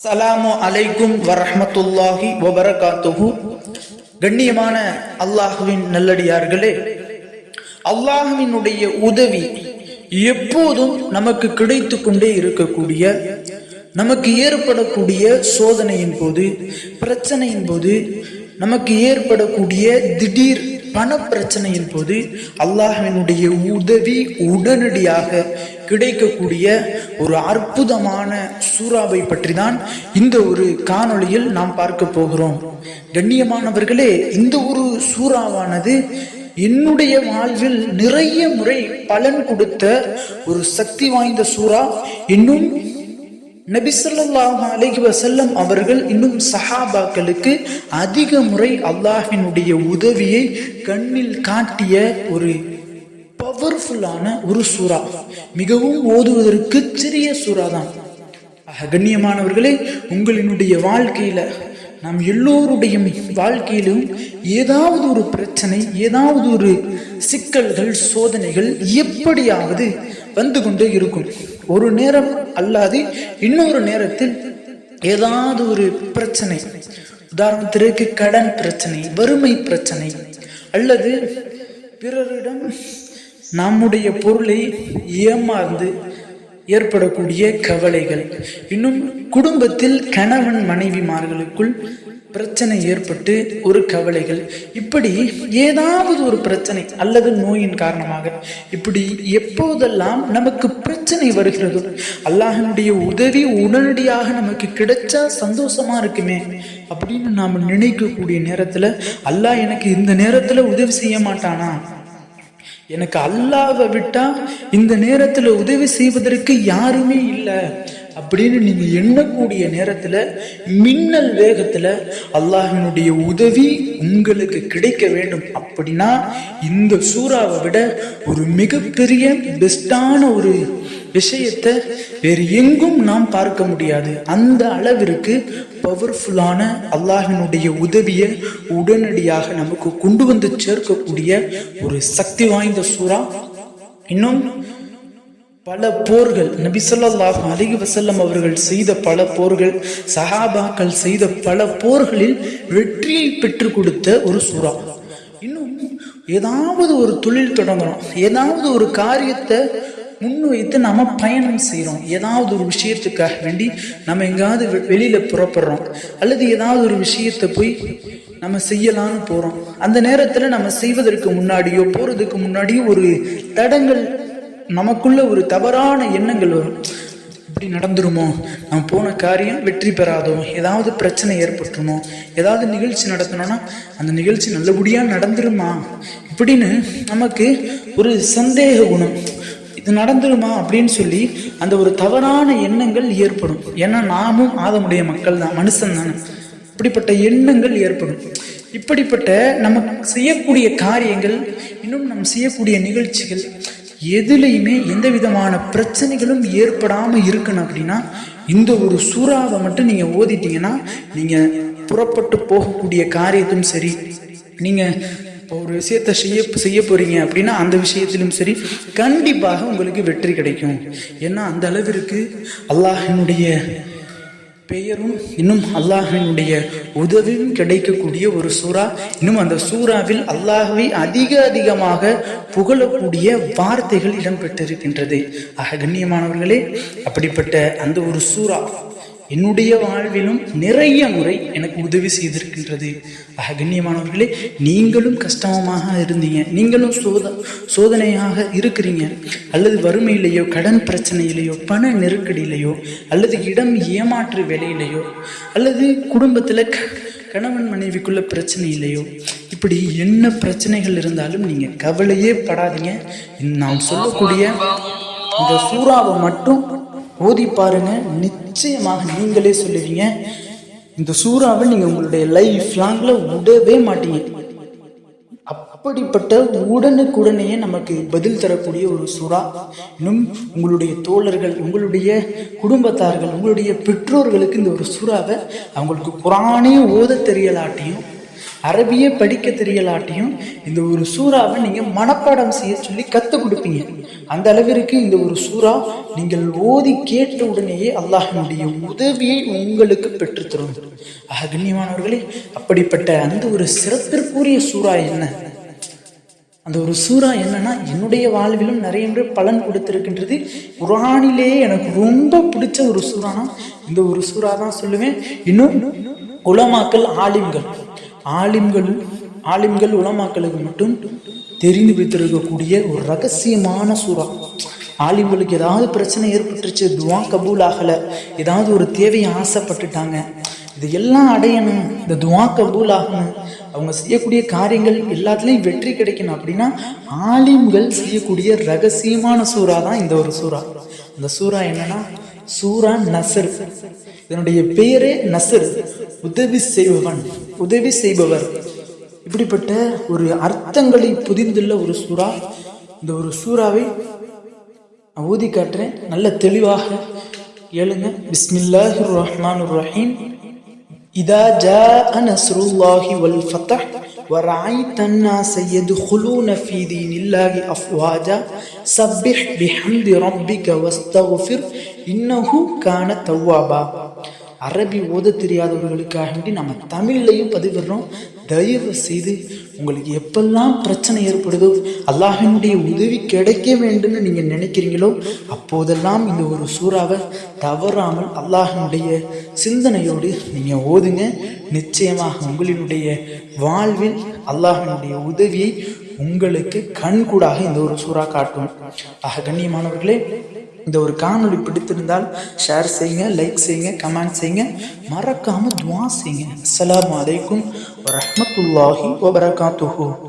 சலாமு அலைக்கும் வரஹமத்துல்லாஹி வபரகாத்துஹு கண்ணியமான அல்லாஹுவின் நல்லடியார்களே அல்லாஹுவினுடைய உதவி எப்போதும் நமக்கு கிடைத்து கொண்டே இருக்கக்கூடிய நமக்கு ஏற்படக்கூடிய சோதனையின் போது பிரச்சனையின் போது நமக்கு ஏற்படக்கூடிய திடீர் பண பிரச்சனையின் போது அல்லாஹினுடைய உதவி உடனடியாக கிடைக்கக்கூடிய ஒரு அற்புதமான சூறாவை பற்றி தான் இந்த ஒரு காணொளியில் நாம் பார்க்க போகிறோம். கண்ணியமானவர்களே இந்த ஒரு சூறாவானது என்னுடைய வாழ்வில் நிறைய முறை பலன் கொடுத்த ஒரு சக்தி வாய்ந்த சூறா. இன்னும் நபிசல்லாஹ் அலஹி வசல்லம் அவர்கள் இன்னும் சஹாபாக்களுக்கு அதிக முறை அல்லாஹினுடைய உதவியை கண்ணில் காட்டிய ஒரு பவர்ஃபுல்லான ஒரு சூறா. மிகவும் ஓதுவதற்கு சிறிய சூறா தான் கண்ணியமானவர்களே உங்களினுடைய வாழ்க்கையில நாம் எல்லோருடைய வாழ்க்கையிலும் ஏதாவது ஒரு பிரச்சனை ஏதாவது ஒரு சிக்கல்கள் சோதனைகள் எப்படியாவது வந்து கொண்டே இருக்கும். ஒரு நேரம் அல்லாது இன்னொரு நேரத்தில் ஏதாவது ஒரு பிரச்சனை. உதாரணத்திற்கு கடன் பிரச்சனை வறுமை பிரச்சனை அல்லது பிறரிடம் நம்முடைய பொருளை ஏமாந்து ஏற்படக்கூடிய கவலைகள். இன்னும் குடும்பத்தில் கணவன் மனைவிமார்களுக்குள் பிரச்சனை ஏற்பட்டு ஒரு கவலைகள். இப்படி ஏதாவது ஒரு பிரச்சனை அல்லது நோயின் காரணமாக இப்படி எப்போதெல்லாம் நமக்கு பிரச்சனை வருகிறதோ அல்லாஹனுடைய உதவி உடனடியாக நமக்கு கிடைச்சா சந்தோஷமா இருக்குமே அப்படின்னு நாம் நினைக்கக்கூடிய நேரத்தில் அல்லாஹ் எனக்கு இந்த நேரத்தில் உதவி செய்ய மாட்டானா? எனக்கு அல்லாவை விட்டா இந்த நேரத்தில் உதவி செய்வதற்கு யாருமே இல்லை. அப்படின்னு நீங்கள் எண்ணக்கூடிய நேரத்தில் மின்னல் வேகத்தில் அல்லாஹினுடைய உதவி உங்களுக்கு கிடைக்க வேண்டும் அப்படின்னா இந்த சூறாவை விட ஒரு மிகப்பெரிய பெஸ்டான ஒரு விஷயத்தை வேறு எங்கும் நாம் பார்க்க முடியாது. அந்த அளவிற்கு பவர்ஃபுல்லான அல்லாஹினுடைய உதவியை உடனடியாக நமக்கு கொண்டு வந்து சேர்க்கக்கூடிய ஒரு சக்தி வாய்ந்த சூறா. இன்னும் பல போர்கள் நபிசல்லாஹ் அலிக செல்லம் அவர்கள் செய்த பல போர்கள் சஹாபாக்கள் செய்த பல போர்களில் வெற்றியை பெற்றுக் கொடுத்த ஒரு சூறா. இன்னும் ஏதாவது ஒரு தொழில் தொடங்குறோம் ஏதாவது ஒரு காரியத்தை முன்வைத்து நாம பயணம் செய்கிறோம் ஏதாவது ஒரு விஷயத்துக்காக வேண்டி நம்ம எங்காவது வெ- வெளியில புறப்படுறோம். அல்லது ஏதாவது ஒரு விஷயத்தை போய் நம்ம செய்யலாம்னு போறோம். அந்த நேரத்துல நம்ம செய்வதற்கு முன்னாடியோ போறதுக்கு முன்னாடியோ ஒரு தடங்கள் நமக்குள்ள ஒரு தவறான எண்ணங்கள் வரும். இப்படி நடந்துருமோ? நம்ம போன காரியம் வெற்றி பெறாதோ? ஏதாவது பிரச்சனை ஏற்பட்டுருமோ? ஏதாவது நிகழ்ச்சி நடத்தணும்னா அந்த நிகழ்ச்சி நல்லபடியாக நடந்துருமா? இப்படின்னு நமக்கு ஒரு சந்தேக குணம். இது நடந்துருமா அப்படின்னு சொல்லி அந்த ஒரு தவறான எண்ணங்கள் ஏற்படும். ஏன்னா நாமும் ஆதமுடைய மக்கள் தான் மனுஷன் தானே இப்படிப்பட்ட எண்ணங்கள் ஏற்படும். இப்படிப்பட்ட நம்ம செய்யக்கூடிய காரியங்கள் இன்னும் நம் செய்யக்கூடிய நிகழ்ச்சிகள் எதுலையுமே எந்த விதமான பிரச்சனைகளும் ஏற்படாமல் இருக்கணும் அப்படின்னா இந்த ஒரு சூறாவை மட்டும் நீங்கள் ஓதிட்டீங்கன்னா நீங்கள் புறப்பட்டு போகக்கூடிய காரியத்தும் சரி நீங்கள் இப்போ ஒரு விஷயத்தை செய்ய செய்ய போறீங்க அப்படின்னா அந்த விஷயத்திலும் சரி கண்டிப்பாக உங்களுக்கு வெற்றி கிடைக்கும். ஏன்னா அந்த அளவிற்கு அல்லாஹினுடைய பெயரும் இன்னும் அல்லாஹினுடைய உதவியும் கிடைக்கக்கூடிய ஒரு சூறா. இன்னும் அந்த சூறாவில் அல்லாஹை அதிக அதிகமாக புகழக்கூடிய வார்த்தைகள் இடம்பெற்றிருக்கின்றது. ஆக கண்ணியமானவர்களே அப்படிப்பட்ட அந்த ஒரு சூறா என்னுடைய வாழ்விலும் நிறைய முறை எனக்கு உதவி செய்திருக்கின்றது. ஆக கண்ணியமானவர்களே நீங்களும் கஷ்டமாக இருந்தீங்க. நீங்களும் சோத சோதனையாக இருக்கிறீங்க. அல்லது வறுமையிலேயோ கடன் பிரச்சனையிலேயோ பண நெருக்கடியிலையோ அல்லது இடம் ஏமாற்று வேலையிலையோ அல்லது குடும்பத்தில் க கணவன் மனைவிக்குள்ள பிரச்சனை இல்லையோ இப்படி என்ன பிரச்சனைகள் இருந்தாலும் நீங்கள் கவலையே படாதீங்க. நான் சொல்லக்கூடிய இந்த சூறாவை மட்டும் ஓதி பாருங்க. நிச்சயமாக நீங்களே சொல்லுவீங்க. இந்த சூறாவை நீங்க உங்களுடைய லைஃப் லாங்ல விடவே மாட்டீங்க. அப்படிப்பட்ட உடனுக்குடனேயே நமக்கு பதில் தரக்கூடிய ஒரு சுறா. இன்னும் உங்களுடைய தோழர்கள் உங்களுடைய குடும்பத்தார்கள் உங்களுடைய பெற்றோர்களுக்கு இந்த ஒரு சுறாவை அவங்களுக்கு குரானே ஓத தெரியலாட்டியும் அரபியே படிக்க தெரியலாட்டியும் இந்த ஒரு சூறாவை நீங்கள் மனப்பாடம் செய்ய சொல்லி கற்றுக் கொடுப்பீங்க. அந்த அளவிற்கு இந்த ஒரு சூறா நீங்கள் ஓதி கேட்ட உடனேயே அல்லாஹினுடைய உதவியை உங்களுக்கு பெற்றுத்தரும். ஆக கண்ணியமானவர்களே அப்படிப்பட்ட அந்த ஒரு சிறப்பிற்குரிய சூறா என்ன? அந்த ஒரு சூறா என்னன்னா என்னுடைய வாழ்விலும் நிறைய பேர் பலன் கொடுத்திருக்கின்றது. குரானிலேயே எனக்கு ரொம்ப பிடிச்ச ஒரு சூறானா இந்த ஒரு சூறா தான் சொல்லுவேன். இன்னும் உலமாக்கள் ஆலிம்கள் ஆலிம்கள் ஆலிம்கள் உலமாக்களுக்கு மட்டும் தெரிந்து வைத்திருக்கக்கூடிய ஒரு ரகசியமான சூறா. ஆலிம்களுக்கு ஏதாவது பிரச்சனை ஏற்பட்டுருச்சு துவா கபூல் ஆகலை ஏதாவது ஒரு தேவையை ஆசைப்பட்டுட்டாங்க. இது எல்லாம் அடையணும் இந்த துவா கபூல் ஆகணும் அவங்க செய்யக்கூடிய காரியங்கள் எல்லாத்துலேயும் வெற்றி கிடைக்கணும் அப்படின்னா ஆலிம்கள் செய்யக்கூடிய ரகசியமான சூறா தான் இந்த ஒரு சூறா. அந்த சூறா என்னன்னா சூரா நசர். இதனுடைய பெயரே நசர் உதவி செய்பவன். உதவி செய்பவர் இப்படிப்பட்ட ஒரு அர்த்தங்களை புதிந்துள்ள ஒரு சூறா இந்த ஒரு சூறாவை நான் ஊதி காட்டுறேன் நல்ல தெளிவாக கேளுங்க பிஸ்மில்லாஹிர் ரஹ்மானுர் ரஹீம் இதா ஜாஅ நஸ்ருல்லாஹி வல் ஃபத்ஹ் ورأيت الناس يدخلون في دين الله أفواجا سبح بحمد ربك واستغفر إنه كان توابا அரபி ஓத தெரியாதவர்களுக்காக வேண்டி நம்ம தமிழ்லையும் பதிவிடுறோம். தயவு செய்து உங்களுக்கு எப்பெல்லாம் பிரச்சனை ஏற்படுதோ அல்லாஹினுடைய உதவி கிடைக்க வேண்டும்னு நீங்கள் நினைக்கிறீங்களோ அப்போதெல்லாம் இந்த ஒரு சூறாவை தவறாமல் அல்லாஹினுடைய சிந்தனையோடு நீங்கள் ஓதுங்க. நிச்சயமாக உங்களினுடைய வாழ்வில் அல்லாஹினுடைய உதவியை உங்களுக்கு கண்கூடாக இந்த ஒரு சூறா காட்டும். ஆக கண்ணியமானவர்களே இந்த ஒரு காணொளி பிடித்திருந்தால் ஷேர் செய்யுங்க லைக் செய்யுங்க கமெண்ட் செய்யுங்க. மறக்காம துவா செய்யுங்க. அஸ்லாம் வலைக்கும் வரமத்துல்லாஹி வபரகாத்துஹூ.